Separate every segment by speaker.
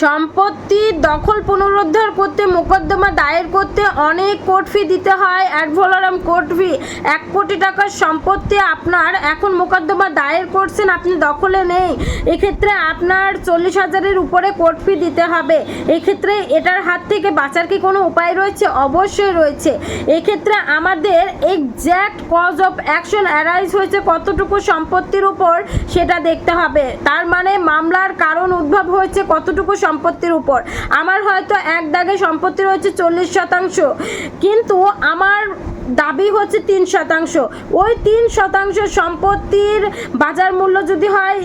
Speaker 1: সম্পত্তি দখল পুনরুদ্ধার করতে, মোকদ্দমা দায়ের করতে অনেক কোর্ট ফি দিতে হয়। অ্যাডভোলারাম কোর্ট ফি এক কোটি টাকার সম্পত্তি আপনার। এখন মোকদ্দমা দায়ের করছেন, আপনি দখলে নেই। এক্ষেত্রে আপনার চল্লিশ হাজারের উপরে কোর্ট ফি দিতে হবে। এক্ষেত্রে এটার হাত থেকে বাঁচার কি কোনো উপায় রয়েছে? অবশ্যই রয়েছে। এক্ষেত্রে আমাদের exact cause of action arise হয়েছে কতটুকু সম্পত্তির উপর, সেটা দেখতে হবে। তার মানে মামলার কারণ উদ্ভব হয়েছে কতটুকু সম্পত্তির উপর? আমার হয়তো এক দাগে সম্পত্তি রয়েছে চল্লিশ শতাংশ। কিন্তু আমার দাবি হচ্ছে তিন শতাংশ। ওই তিন শতাংশ সম্পত্তির বাজার মূল্য যদি হয়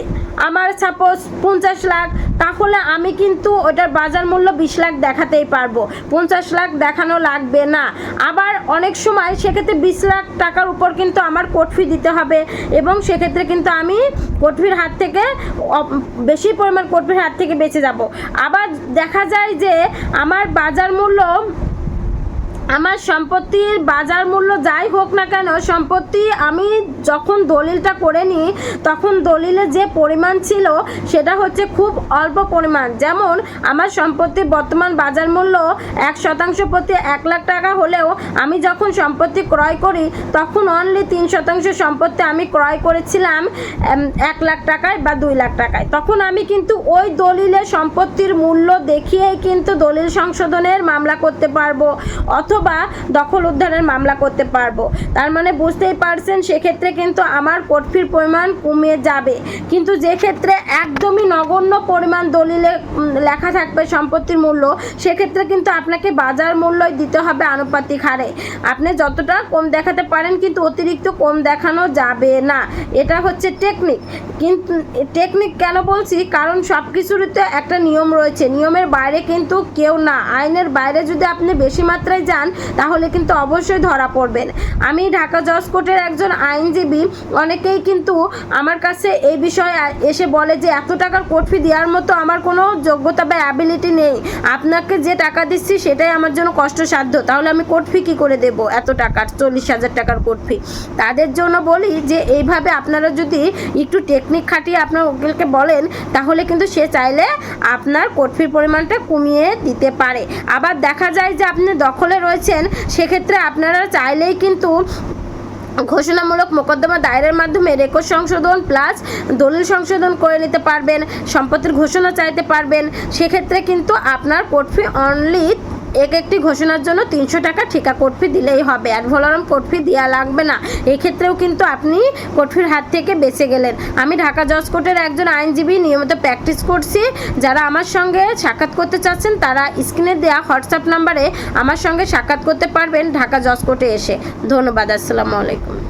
Speaker 1: আমার সাপোজ পঞ্চাশ লাখ, তাহলে আমি কিন্তু ওটার বাজার মূল্য বিশ লাখ দেখাতেই পারব। পঞ্চাশ লাখ দেখানো লাগবে না। আবার অনেক সময় সেক্ষেত্রে বিশ লাখ টাকার উপর কিন্তু আমার কোর্ট ফি দিতে হবে এবং সেক্ষেত্রে কিন্তু আমি কোর্ট ফির হাত থেকে বেশি পরিমাণ কোর্ট ফির হাত থেকে বেঁচে যাব। আবার দেখা যায় যে আমার বাজার মূল্য আমার সম্পত্তির বাজার মূল্য যাই হোক না কেন, সম্পত্তি আমি যখন দলিলটা করে নিই, তখন দলিলে যে পরিমাণ ছিল, সেটা হচ্ছে খুব অল্প পরিমাণ। যেমন, আমার সম্পত্তির বর্তমান বাজার মূল্য এক শতাংশ প্রতি এক লাখ টাকা হলেও আমি যখন সম্পত্তি ক্রয় করি, তখন অনলি তিন শতাংশ সম্পত্তি আমি ক্রয় করেছিলাম এক লাখ টাকায় বা দুই লাখ টাকায়। তখন আমি কিন্তু ওই দলিলে সম্পত্তির মূল্য দেখিয়েই কিন্তু দলিল সংশোধনের মামলা করতে পারব। অথবা দখল উদ্ধারের মামলা করতে পারব। তার মানে বুঝতেই পারছেন, সেক্ষেত্রে কিন্তু আমার কোটফির পরিমাণ কমে যাবে। কিন্তু যে ক্ষেত্রে একদমই নগণ্য পরিমাণ দলিলে লেখা থাকবে সম্পত্তির মূল্য, সেক্ষেত্রে কিন্তু আপনাকে বাজার মূল্যই দিতে হবে আনুপাতিক হারে। আপনি যতটা কম দেখাতে পারেন কিন্তু অতিরিক্ত কম দেখানো যাবে না। এটা হচ্ছে টেকনিক। কিন্তু টেকনিক কেন বলছি? কারণ সব কিছুরই তো একটা নিয়ম রয়েছে। নিয়মের বাইরে কিন্তু কেউ না। আইনের বাইরে যদি আপনি বেশি মাত্রায় যান তাহলে কিন্তু অবশ্যই ধরা পড়বেন। আমি ঢাকা জজ কোর্টের একজন আইনজীবী, অনেকেই কিন্তু আমার কাছে এই বিষয়ে এসে বলে যে, এত টাকার কোর্ট ফি দেওয়ার মতো আমার কোনো যোগ্যতা বা অ্যাবিলিটি নেই। আপনাকে যে টাকা দিচ্ছি, সেটাই আমার জন্য কষ্টসাধ্য। তাহলে আমি কোর্ট ফি কী করে দেবো? এত টাকার, চল্লিশ হাজার টাকার কোর্ট ফি। তাদের জন্য বলি যে, এইভাবে আপনারা যদি একটু টেকনিক খাটিয়ে আপনার উকিলকে বলেন, তাহলে কিন্তু সে চাইলে আপনার কোর্ট ফির পরিমাণটা কমিয়ে দিতে পারে। আবার দেখা যায় যে, আপনি দখলে রয়েছেন সেক্ষেত্রে আপনারা চাইলেই কিন্তু ঘোষণামূলক মোকদ্দমা দায়েরের মাধ্যমে রেকর্ড সংশোধন প্লাস দলিল সংশোধন করে নিতে পারবেন, সম্পত্তির ঘোষণা চাইতে পারবেন। সেক্ষেত্রে কিন্তু আপনার কোর্ট ফি অনলি এক একটি ঘোষণার জন্য তিনশো টাকা ঠিকা কোর্ট ফি দিলেই হবে। আর কোর্ট ফি দেওয়া লাগবে না। এক্ষেত্রেও কিন্তু আপনি কোর্ট ফির হাত থেকে বেঁচে গেলেন। আমি ঢাকা জজ কোর্টের একজন আইনজীবী, নিয়মিত প্র্যাকটিস করছি। যারা আমার সঙ্গে সাক্ষাৎ করতে চাচ্ছেন, তারা স্ক্রিনে দেওয়া হোয়াটসঅ্যাপ নাম্বারে আমার সঙ্গে সাক্ষাৎ করতে পারবেন ঢাকা জজ কোর্টে এসে। ধন্যবাদ, আসসালামু আলাইকুম।